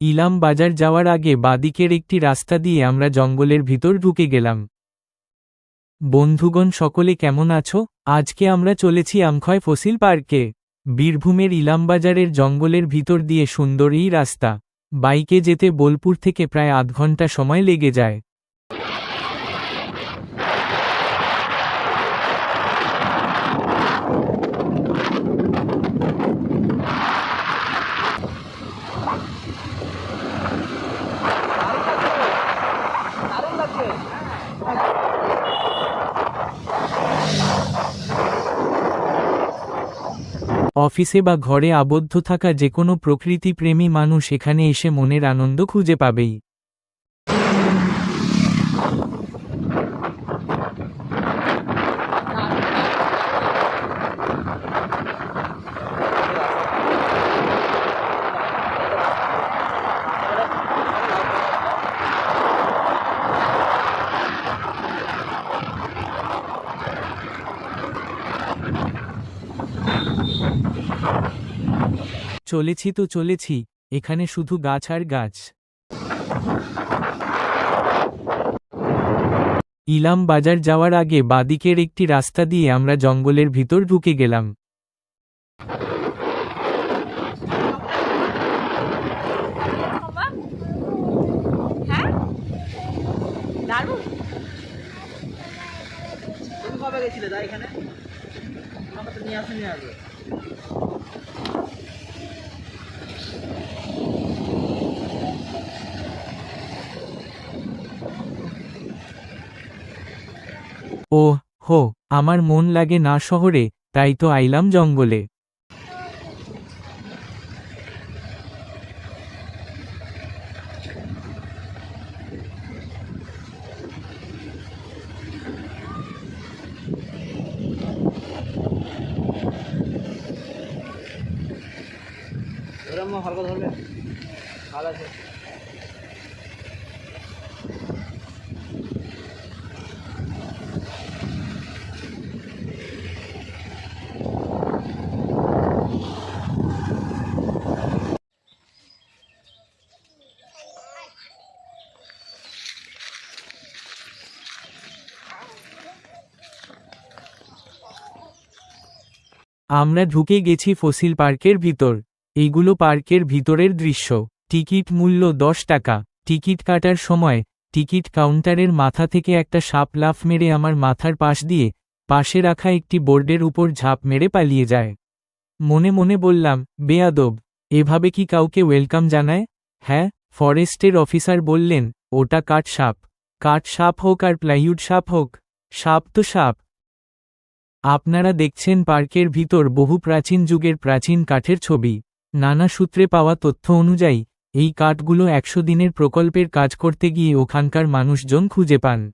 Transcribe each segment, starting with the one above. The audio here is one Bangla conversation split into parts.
ইলাম বাজার যাওয়ার আগে বাদিকের একটি রাস্তা দিয়ে আমরা জঙ্গলের ভিতর ঢুকে গেলাম। বন্ধুগণ, সকলে কেমন আছো? আজকে আমরা চলেছি আমখয় ফসিল পার্কে। বীরভূমের ইলামবাজারের জঙ্গলের ভিতর দিয়ে সুন্দর এই রাস্তা। বাইকে যেতে বোলপুর থেকে প্রায় আধ ঘণ্টা সময় লেগে যায়। অফিসে বা ঘরে আবদ্ধ থাকা যে কোনো প্রকৃতিপ্রেমী মানুষ এখানে এসে মনের আনন্দ খুঁজে পাবেই। চলেছি তো চলেছি, এখানে শুধু গাছ আর গাছ। ইলাম বাজার যাওয়ার আগে বাদিকের একটি রাস্তা দিয়ে আমরা জঙ্গলের ভিতর ঢুকে গেলাম। গেছিলে? দা এখানে। আমাকে নিয়ে ও হো আমার মন লাগে না শহরে তাই তো আইলাম জঙ্গলে। ওরম হালকা ধরবে। ভালো আছে। আমরা ঢুকে গেছি ফসিল পার্কের ভিতর। এইগুলো পার্কের ভিতরের দৃশ্য। টিকিট মূল্য দশ টাকা। টিকিট কাটার সময়, টিকিট কাউন্টারের মাথা থেকে একটা সাপ লাফ মেরে আমার মাথার পাশ দিয়ে, পাশে রাখা একটি বোর্ডের উপর ঝাঁপ মেরে পালিয়ে যায়। মনে মনে বললাম, বেয়াদব, এভাবে কি কাউকে ওয়েলকাম জানায়? হ্যাঁ ফরেস্টের অফিসার বললেন, ওটা কাঠ সাপ। কাঠ সাপ হোক আর প্লাইউড সাপ হোক, সাপ তো সাপ। আপনারা দেখছেন পার্কের ভিতর বহু প্রাচীন যুগের প্রাচীন কাঠের ছবি। নানা সূত্রে পাওয়া তথ্য অনুযায়ী, এই কাঠগুলো একশো দিনের প্রকল্পের কাজ করতে গিয়ে ওখানকার মানুষজন খুঁজে পান।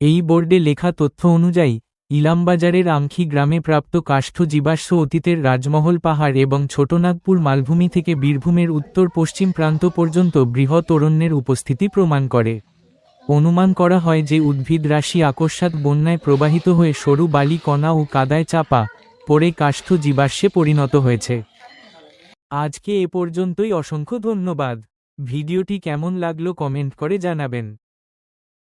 এই বোর্ডে লেখা তথ্য অনুযায়ী, ইলামবাজারের আমখি গ্রামে প্রাপ্ত কাষ্ঠ জীবাশ্ম অতীতের রাজমহল পাহাড় এবং ছোটনাগপুর মালভূমি থেকে বীরভূমের উত্তর পশ্চিম প্রান্ত পর্যন্ত বৃহৎ অরণ্যের উপস্থিতি প্রমাণ করে। অনুমান করা হয় যে উদ্ভিদ রাশি আকস্মাৎ বন্যায় প্রবাহিত হয়ে সরু বালি, কণা ও কাদায় চাপা পরে কাষ্ঠ জীবাশ্মে পরিণত হয়েছে। আজকে এ পর্যন্তই অসংখ্য ধন্যবাদ। ভিডিওটি কেমন লাগল কমেন্ট করে জানাবেন।